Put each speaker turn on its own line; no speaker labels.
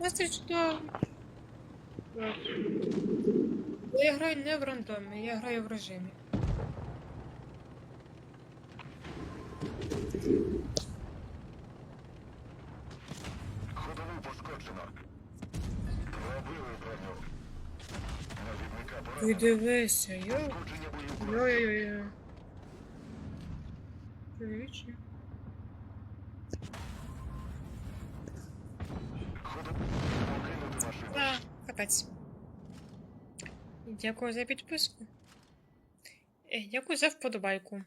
Настріч, да. Так. Я граю не в рандомі, я граю в режимі.
Ходову пошкоджено. Пробили броню. Навідника
Ти
поранено.
дивися, я.
Пошкодження.
Ой-ой-ой. Чоловіче. капець. Дякую за підписку. Е, дякую за вподобайку.